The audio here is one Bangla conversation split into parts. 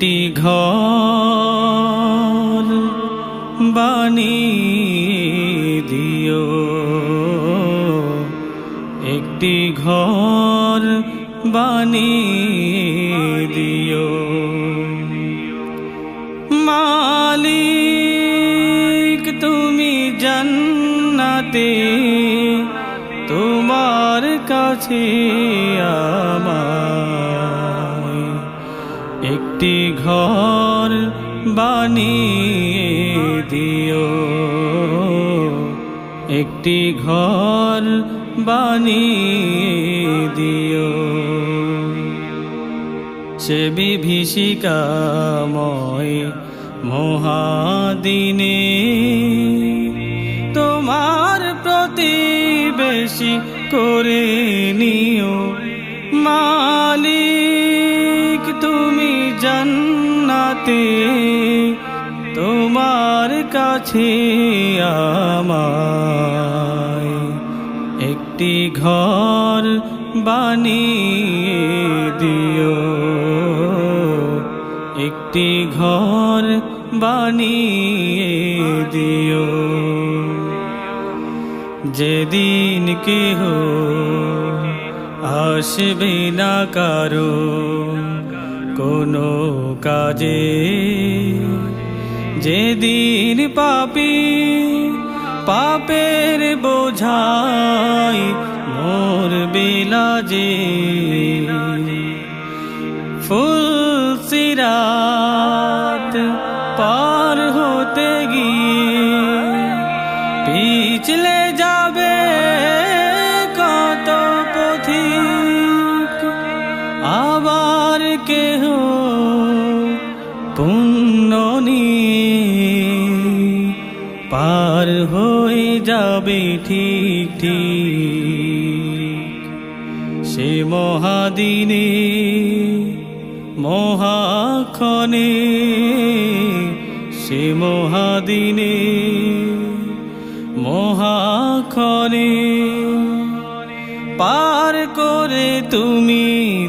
একটি ঘর বানিয়ে দিও। একটি ঘর বানিয়ে দিও। মালিক তুমি জান্নাতে তোমার কাছে একটি ঘর বানিয়ে দিও। একটি ঘর বানিয়ে দিও। সে বিভীষিকাময় মহাদিনে তোমার প্রতিবেশী করে নিও। মালিক তুমি জান্নাতে, তোমার কাছে আমায় একটি ঘর বানিয়ে দিও। একটি ঘর বানিয়ে দিও। যেদিন কেহ আসবে না কারও কোনো কাজে যেদিন পাপি পাপের বোঝাই মোর বিলাজে। ফুল সিরাত পার হতে গিয়ে পিছলে আবার কেহ পুণ্য নিয়ে পার হয়ে যাবে ঠিক ঠিক। সে মহাদিনে, মহাক্ষণে, সে মহাদিনে, মহাক্ষণে পার করে তুমি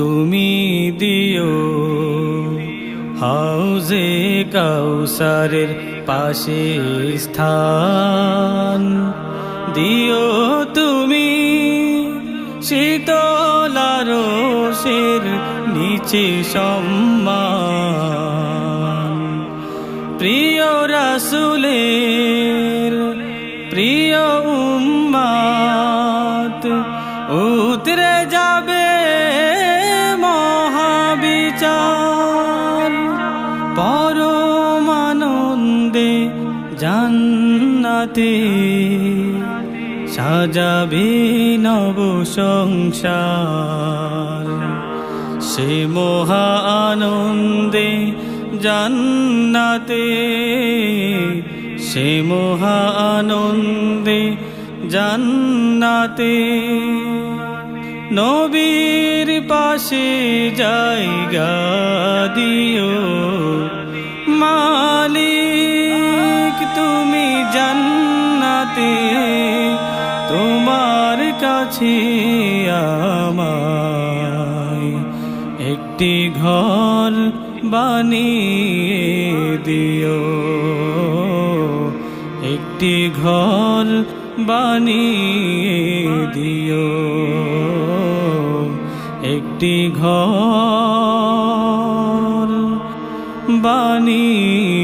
তুমি দিও হাউজে কাউসারের পাশে স্থান। দিও তুমি শীতলারো শের নিচে সম্মান। প্রিয় রাসুলের প্রিয় উম্মাত জান্নাতে সাজাবে নব সংসার সে মহা আনন্দে জান্নাতে, সে মহা আনন্দে জান্নাতে নবীর পাশে জায়গা দিও। কাছে আমায়। একটি ঘর বানিয়ে দিও। একটি ঘর বানিয়ে দিও। একটি ঘর বানিয়ে